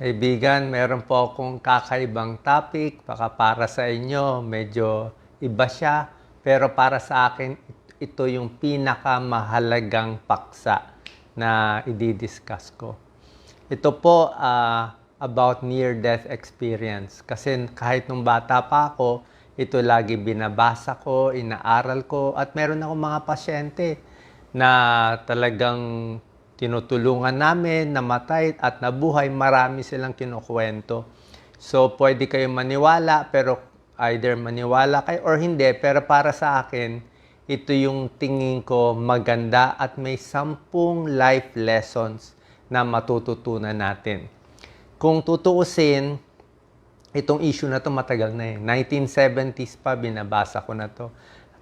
Kaibigan, meron po akong kakaibang topic. Baka para sa inyo, medyo iba siya. Pero para sa akin, ito yung pinakamahalagang paksa na i-discuss ko. Ito po ah, about near-death experience. Kasi kahit nung bata pa ako, ito lagi binabasa ko, inaaral ko, at meron ako mga pasyente na talagang tinutulungan namin, namatay at nabuhay, marami silang kinukwento. So, pwede kayo maniwala, pero either maniwala kayo or hindi, pero para sa akin, ito yung tingin ko maganda at may sampung life lessons na matututunan natin. Kung tutuusin, itong issue na to matagal na eh. 1970s pa binabasa ko na to.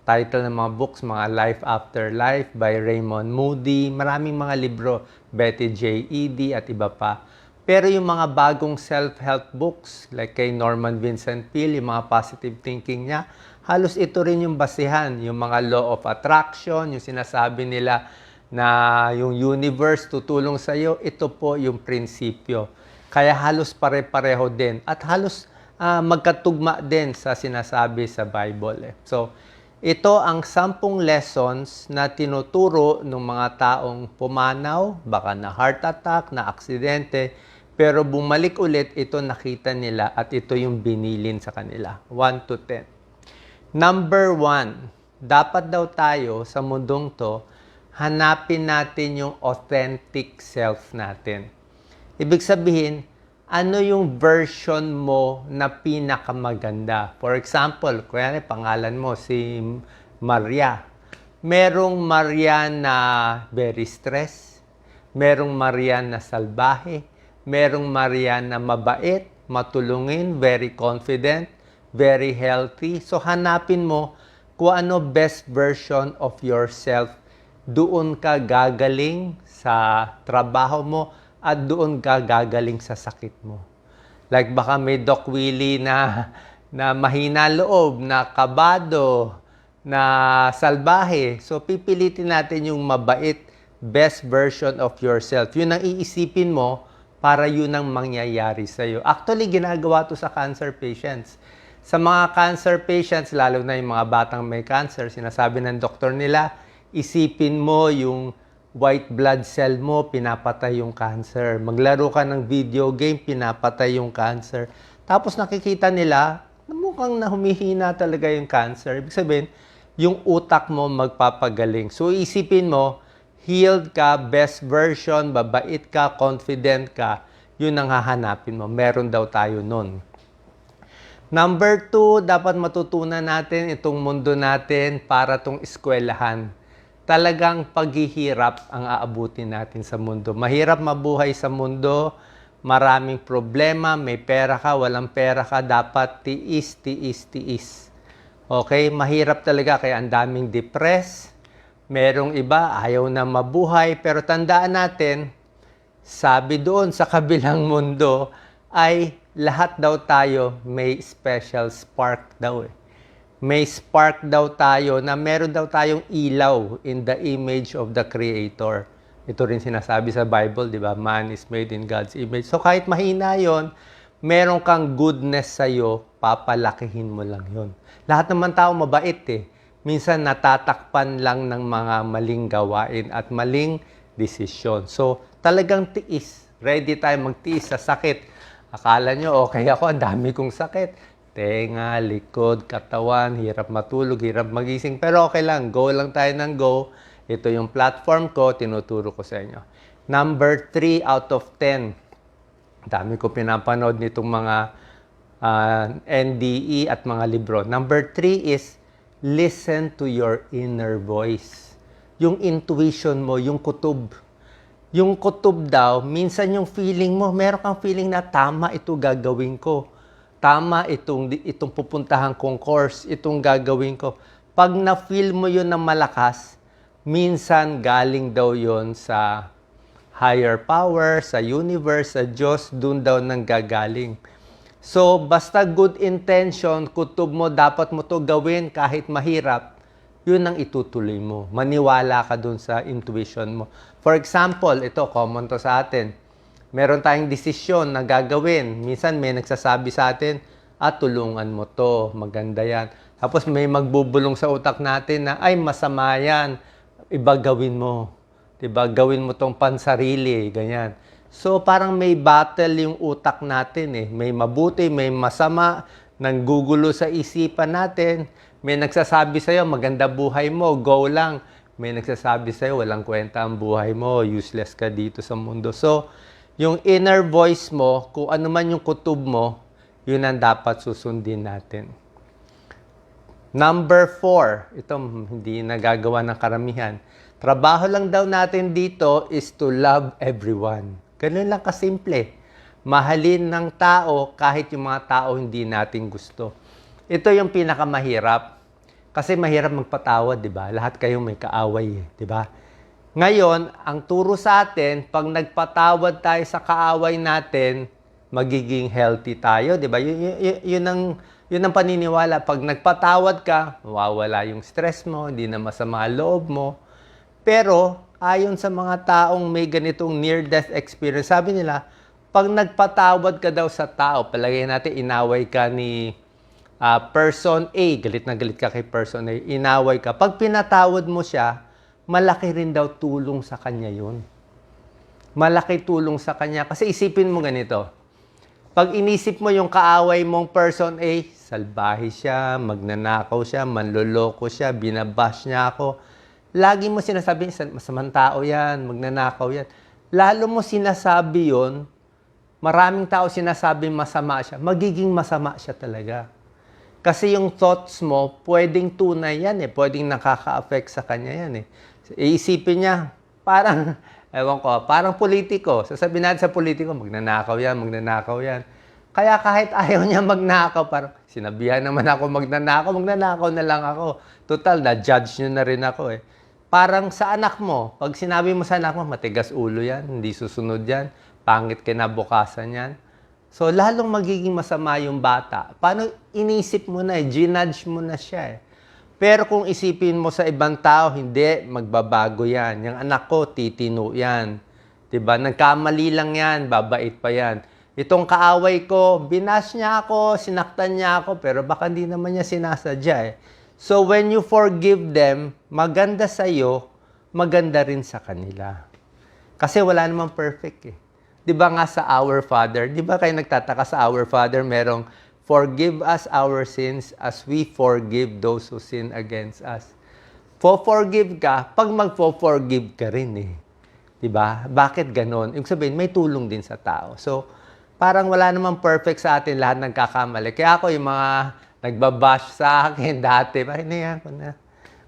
Title ng mga books, mga Life After Life by Raymond Moody, maraming mga libro, Betty J. Eady at iba pa. Pero yung mga bagong self-help books, like kay Norman Vincent Peale, yung mga positive thinking niya, halos ito rin yung basihan, yung mga law of attraction, yung sinasabi nila na yung universe tutulong sa iyo, ito po yung prinsipyo. Kaya halos pare-pareho din at halos ah, magkatugma din sa sinasabi sa Bible. Eh. So, ito ang sampung lessons na tinuturo ng mga taong pumanaw, baka na heart attack, na aksidente, pero bumalik ulit, ito nakita nila at ito yung binilin sa kanila. 1 to 10. Number 1, dapat daw tayo sa mundong to, hanapin natin yung authentic self natin. Ibig sabihin, ano yung version mo na pinakamaganda? For example, kuya pangalan mo si Maria. Merong Maria na very stress, merong Maria na salbahe, merong Maria na mabait, matulungin, very confident, very healthy. So hanapin mo kung ano best version of yourself. Doon ka gagaling sa trabaho mo at doon ka gagaling sa sakit mo. Like baka may Doc Willie na, na mahina loob, na kabado, na salbahe. So pipilitin natin yung mabait, best version of yourself. Yun ang iisipin mo para yun ang mangyayari sa'yo. Actually, ginagawa to sa cancer patients. Sa mga cancer patients, lalo na yung mga batang may cancer, sinasabi ng doktor nila, isipin mo yung white blood cell mo, pinapatay yung cancer. Maglaro ka ng video game, pinapatay yung cancer. Tapos nakikita nila, mukhang na talaga yung cancer. Ibig sabihin, yung utak mo magpapagaling. So isipin mo, healed ka, best version, babait ka, confident ka, yun ang hahanapin mo. Meron daw tayo nun. Number two, dapat matutunan natin itong mundo natin para itong eskwelahan. Talagang paghihirap ang aabutin natin sa mundo. Mahirap mabuhay sa mundo, maraming problema, may pera ka, walang pera ka, dapat tiis, tiis, tiis. Okay, mahirap talaga kaya ang daming depressed. Merong iba ayaw na mabuhay, pero tandaan natin, sabi doon sa kabilang mundo ay lahat daw tayo may special spark daw eh. May spark daw tayo na meron daw tayong ilaw in the image of the Creator. Ito rin sinasabi sa Bible, di ba? Man is made in God's image. So kahit mahina yon, meron kang goodness sa'yo, papalakihin mo lang yon. Lahat naman tao mabait eh. Minsan natatakpan lang ng mga maling gawain at maling desisyon. So talagang tiis. Ready tayo magtiis sa sakit. Akala nyo, okay ako, ang dami kong sakit. Tenga, likod, katawan, hirap matulog, hirap magising. Pero okay lang, go lang tayo ng go. Ito yung platform ko, tinuturo ko sa inyo. Number 3 out of 10. Dami ko pinapanood nitong mga ah, NDE at mga libro. Number 3 is listen to your inner voice. Yung intuition mo, yung kutub. Yung kutub daw, minsan yung feeling mo, meron kang feeling na tama ito gagawin ko. Tama itong, itong pupuntahan kong course, itong gagawin ko. Pag na-feel mo yun ng malakas, minsan galing daw yon sa higher power, sa universe, sa Diyos, dun daw nang gagaling. So, basta good intention, kutob mo, dapat mo to gawin kahit mahirap, yun ang itutuloy mo. Maniwala ka dun sa intuition mo. For example, ito, common to sa atin. Meron tayong desisyon na gagawin. Minsan may nagsasabi sa atin, ah, tulungan mo to, maganda yan. Tapos may magbubulong sa utak natin na, ay, masama yan, iba gawin mo. Diba? Gawin mo tong pansarili, ganyan. So, parang may battle yung utak natin eh. May mabuti, may masama, nanggugulo sa isipan natin. May nagsasabi sa'yo, maganda buhay mo, go lang. May nagsasabi sa'yo, walang kwenta ang buhay mo, useless ka dito sa mundo. So, yung inner voice mo, kung ano man yung kutub mo, yun ang dapat susundin natin. Number four, ito hindi nagagawa ng karamihan. Trabaho lang daw natin dito is to love everyone. Ganun lang kasimple. Mahalin ng tao kahit yung mga tao hindi natin gusto. Ito yung pinakamahirap. Kasi mahirap magpatawad, di ba? Lahat kayong may kaaway, eh, di ba? Ngayon, ang turo sa atin, pag nagpatawad tayo sa kaaway natin, magiging healthy tayo, di ba? Yun, yun, yun ang yun ang paniniwala. Pag nagpatawad ka, mawawala yung stress mo, hindi na masama loob mo. Pero, ayon sa mga taong may ganitong near-death experience, sabi nila, pag nagpatawad ka daw sa tao, palagay natin inaway ka ni ah, person A, galit na galit ka kay person A, inaway ka. Pag pinatawad mo siya, malaki rin daw tulong sa kanya yun. Malaki tulong sa kanya. Kasi isipin mo ganito, pag inisip mo yung kaaway mong person A, salbahe siya, magnanakaw siya, manloloko siya, binabash niya ako. Lagi mo sinasabi, masamang tao yan, magnanakaw yan. Lalo mo sinasabi yon, maraming tao sinasabi masama siya, magiging masama siya talaga. Kasi yung thoughts mo, pwedeng tunay yan eh, pwedeng nakaka-affect sa kanya yan eh. Iisipin niya, parang, ewan ko, parang politiko. Sasabihin natin sa politiko, magnanakaw yan, magnanakaw yan. Kaya kahit ayaw niya magnakaw, parang sinabihan naman ako magnanakaw, magnanakaw na lang ako. Total, na-judge niyo na rin ako eh. Parang sa anak mo, pag sinabi mo sa anak mo, matigas ulo yan, hindi susunod yan, pangit kinabukasan yan. So, lalong magiging masama yung bata. Paano inisip mo na eh, ginudge mo na siya eh. Pero kung isipin mo sa ibang tao, hindi, magbabago yan. Yung anak ko, titino yan. 'Di ba? Nagkamali lang yan, babait pa yan. Itong kaaway ko, binas niya ako, sinaktan niya ako, pero baka hindi naman niya sinasadya eh. So when you forgive them, maganda sa iyo, maganda rin sa kanila. Kasi wala namang perfect eh. 'Di ba nga sa Our Father, 'di ba kayo nagtataka sa Our Father merong forgive us our sins as we forgive those who sin against us. For-forgive ka, pag magpo-forgive ka rin eh. 'Di ba? Bakit ganon? Ibig sabihin, may tulong din sa tao. So, parang wala namang perfect sa atin, lahat nagkakamali. Kaya ako yung mga nagbabash sa akin dati, bakit na ako na.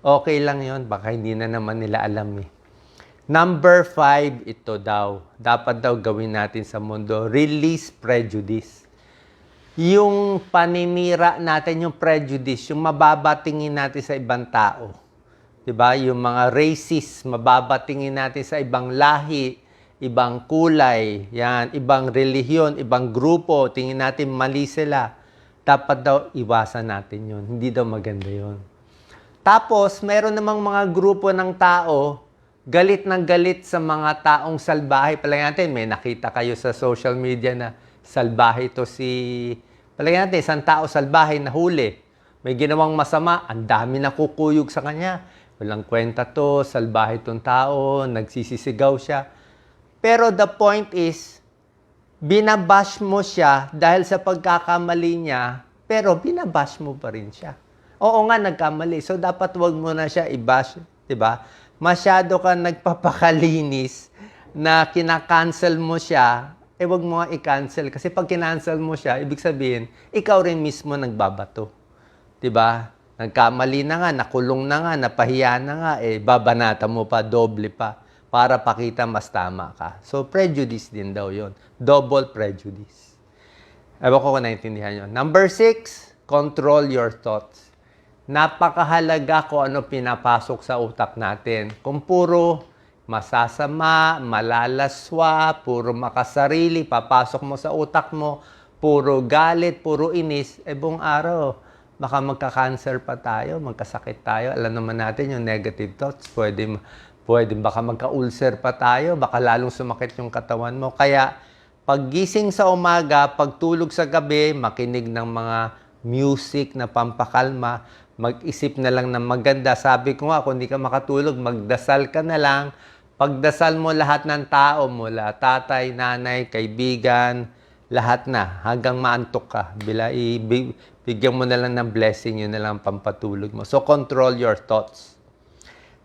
Okay lang yon baka hindi na naman nila alam eh. Number five, ito daw. Dapat daw gawin natin sa mundo, release prejudice. Yung paninira natin, yung prejudice, yung mababatingin natin sa ibang tao. 'Di ba? Yung mga racist, mababatingin natin sa ibang lahi, ibang kulay, yan, ibang relihiyon, ibang grupo, tingin natin mali sila. Dapat daw iwasan natin yun. Hindi daw maganda yun. Tapos, meron namang mga grupo ng tao, galit ng galit sa mga taong salbahe. Palagi natin, may nakita kayo sa social media na salbahe to si... Palagi natin, isang tao salbahe na huli. May ginawang masama, ang dami na kukuyog sa kanya. Walang kwenta to, salbahe tong tao, nagsisisigaw siya. Pero the point is, binabash mo siya dahil sa pagkakamali niya, pero binabash mo pa rin siya. Oo nga, nagkamali. So, dapat wag mo na siya i-bash, di ba? Masyado ka nagpapakalinis na kinakancel mo siya, eh wag mo i-cancel. Kasi pag kinancel mo siya, ibig sabihin, ikaw rin mismo nagbabato. Di ba? Nagkamali na nga, nakulong na nga, napahiya na nga, eh babanata mo pa, doble pa, para pakita mas tama ka. So, prejudice din daw yon Double prejudice. Ewan ko kung naintindihan yun. Number six, control your thoughts. Napakahalaga kung ano pinapasok sa utak natin. Kung puro masasama, malalaswa, puro makasarili, papasok mo sa utak mo, puro galit, puro inis, eh buong araw, baka magka-cancer pa tayo, magkasakit tayo. Alam naman natin yung negative thoughts, pwede, pwede baka magka-ulcer pa tayo, baka lalong sumakit yung katawan mo. Kaya Paggising sa umaga, pagtulog sa gabi, makinig ng mga music na pampakalma, mag-isip na lang ng maganda. Sabi ko nga, kung di ka makatulog, magdasal ka na lang. Pagdasal mo lahat ng tao mula tatay, nanay, kaibigan, lahat na hanggang maantok ka. Bila ibig, bigyan mo na lang ng blessing, yun na lang ang pampatulog mo. So control your thoughts.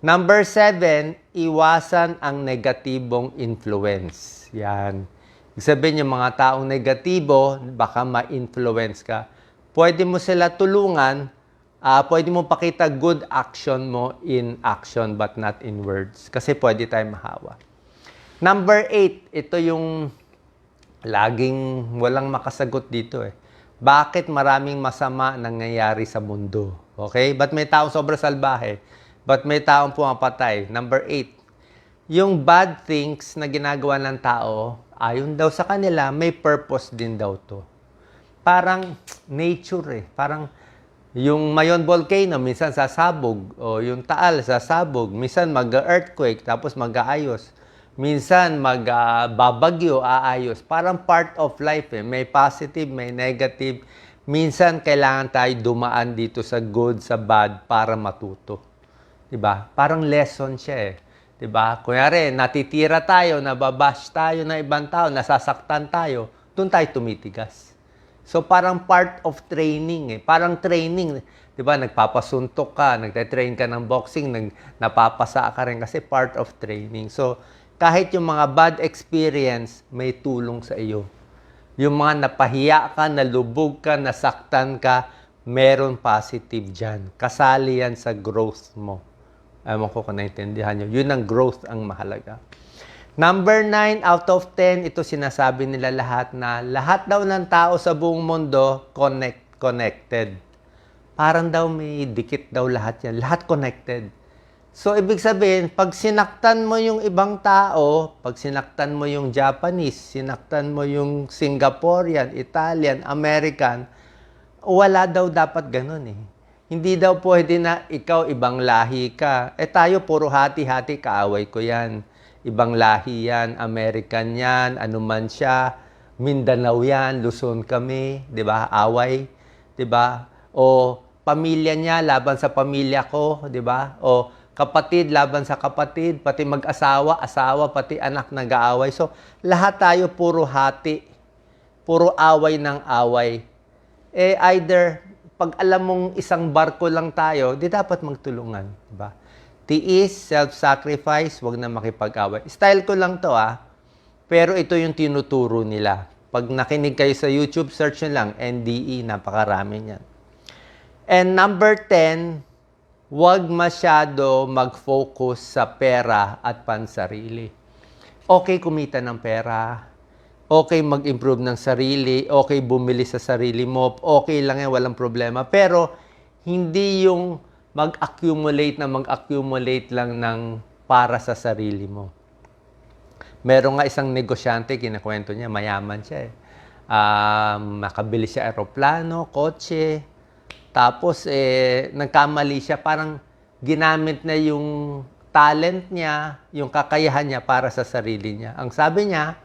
Number seven, iwasan ang negatibong influence. Yan. Ibig sabihin yung mga taong negatibo, baka ma-influence ka. Pwede mo sila tulungan, ah pwede mo pakita good action mo in action but not in words. Kasi pwede tayo mahawa. Number eight, ito yung laging walang makasagot dito eh. Bakit maraming masama nangyayari sa mundo? Okay? Ba't may taong sobrang salbahe? Ba't may taong pumapatay? Number eight, yung bad things na ginagawa ng tao, ayon daw sa kanila, may purpose din daw to. Parang nature eh. Parang yung Mayon volcano, minsan sasabog. O yung Taal, sasabog. Minsan mag-earthquake, tapos mag-aayos. Minsan mag-babagyo, aayos. Parang part of life eh. May positive, may negative. Minsan kailangan tayo dumaan dito sa good, sa bad para matuto. 'Di ba? Parang lesson siya eh. 'Di ba? Kunyari, natitira tayo, nababash tayo ng ibang tao, nasasaktan tayo, doon tayo tumitigas. So parang part of training eh. Parang training, 'di ba? Nagpapasuntok ka, nagte-train ka ng boxing, nag napapasa ka rin kasi part of training. So kahit yung mga bad experience, may tulong sa iyo. Yung mga napahiya ka, nalubog ka, nasaktan ka, meron positive dyan. Kasali yan sa growth mo. Ewan ko kung naintindihan nyo. Yun ang growth ang mahalaga. Number 9 out of 10, ito sinasabi nila lahat na lahat daw ng tao sa buong mundo connect, connected. Parang daw may dikit daw lahat yan. Lahat connected. So, ibig sabihin, pag sinaktan mo yung ibang tao, pag sinaktan mo yung Japanese, sinaktan mo yung Singaporean, Italian, American, wala daw dapat ganun eh. Hindi daw pwede na ikaw ibang lahi ka. Eh tayo puro hati-hati kaaway ko yan. Ibang lahi yan, American yan, anuman siya, Mindanao yan, Luzon kami, 'di ba? Away, 'di ba? O pamilya niya laban sa pamilya ko, 'di ba? O kapatid laban sa kapatid, pati mag-asawa, asawa, pati anak nag-aaway. So, lahat tayo puro hati, puro away ng away. Eh, either, pag alam mong isang barko lang tayo, di dapat magtulungan. Diba? Tiis, self-sacrifice, wag na makipag-away. Style ko lang to ah, pero ito yung tinuturo nila. Pag nakinig kayo sa YouTube, search nyo lang, NDE, napakarami niyan. And number 10, huwag masyado mag-focus sa pera at pansarili. Okay kumita ng pera, okay mag-improve ng sarili, okay bumili sa sarili mo, okay lang yan, walang problema. Pero hindi yung mag-accumulate na mag-accumulate lang ng para sa sarili mo. Meron nga isang negosyante, kinakwento niya, mayaman siya eh. Um, nakabili siya aeroplano, kotse, tapos, eh, nagkamali siya. Parang ginamit na yung talent niya, yung kakayahan niya para sa sarili niya. Ang sabi niya,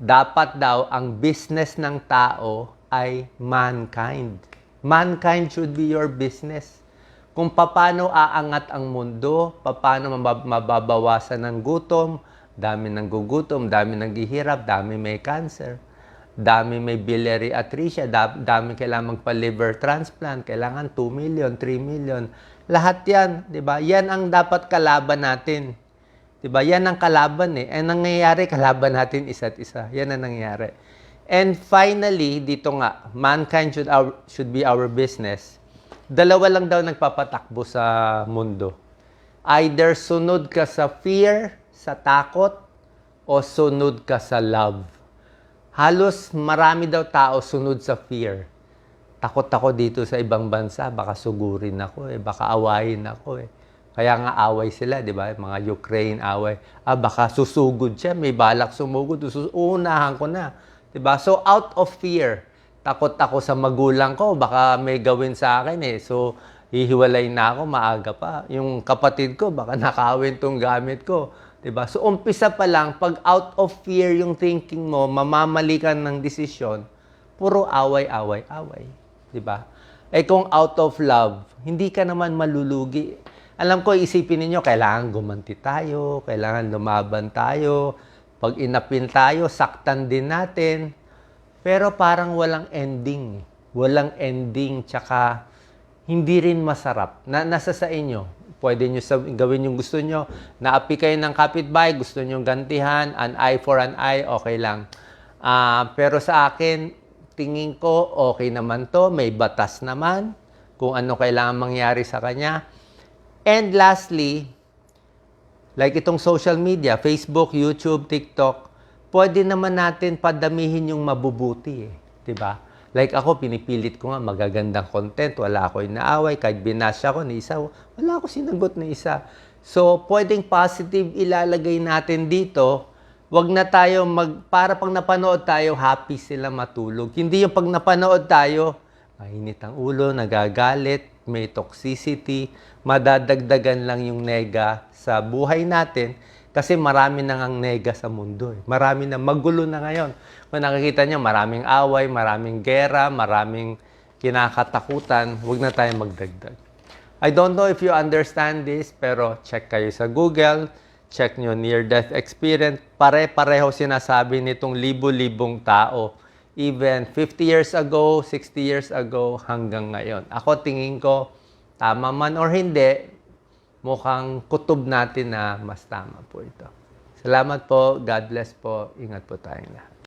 dapat daw ang business ng tao ay mankind. Mankind should be your business. Kung paano aangat ang mundo, paano mabab- mababawasan ng gutom, dami ng gugutom, dami naghihirap, dami may cancer dami may biliary atresia, da- dami kailangan magpa-liver transplant, kailangan 2 million, 3 million. Lahat yan, di ba? Yan ang dapat kalaban natin. Di ba? Yan ang kalaban eh. And nangyayari, kalaban natin isa't isa. Yan ang nangyayari. And finally, dito nga, mankind should, our, should be our business. Dalawa lang daw nagpapatakbo sa mundo. Either sunod ka sa fear, sa takot, o sunod ka sa love halos marami daw tao sunod sa fear. Takot ako dito sa ibang bansa, baka sugurin ako eh, baka awayin ako eh. Kaya nga away sila, di ba? Mga Ukraine away. Ah, baka susugod siya, may balak sumugod, uunahan ko na. Di ba? So out of fear, takot ako sa magulang ko, baka may gawin sa akin eh. So hihiwalay na ako, maaga pa. Yung kapatid ko, baka nakawin tong gamit ko. 'Di ba? So umpisa pa lang pag out of fear yung thinking mo, mamamali ka ng desisyon, puro away, away, away, 'di ba? Eh kung out of love, hindi ka naman malulugi. Alam ko isipin ninyo kailangan gumanti tayo, kailangan lumaban tayo, pag inapin tayo, saktan din natin. Pero parang walang ending. Walang ending, tsaka hindi rin masarap. Na, nasa sa inyo. Pwede nyo sa, gawin yung gusto nyo. Naapi kayo ng kapitbahay, gusto nyo gantihan, an eye for an eye, okay lang. Ah, pero sa akin, tingin ko, okay naman to, may batas naman kung ano kailangan mangyari sa kanya. And lastly, like itong social media, Facebook, YouTube, TikTok, pwede naman natin padamihin yung mabubuti eh. ba? Like ako, pinipilit ko nga magagandang content. Wala ako inaaway. Kahit binasya ko ni isa, wala ako sinagot ni isa. So, pwedeng positive ilalagay natin dito. Wag na tayo mag, para pag napanood tayo, happy sila matulog. Hindi yung pag napanood tayo, mainit ang ulo, nagagalit, may toxicity, madadagdagan lang yung nega sa buhay natin kasi marami na ngang nega sa mundo. Eh. Marami na, magulo na ngayon. Kung nakikita nyo, maraming away, maraming gera, maraming kinakatakutan, huwag na tayo magdagdag. I don't know if you understand this, pero check kayo sa Google, check nyo near-death experience. Pare-pareho sinasabi nitong libo-libong tao. Even 50 years ago, 60 years ago, hanggang ngayon. Ako tingin ko, tama man or hindi, mukhang kutob natin na mas tama po ito. Salamat po. God bless po. Ingat po tayong lahat.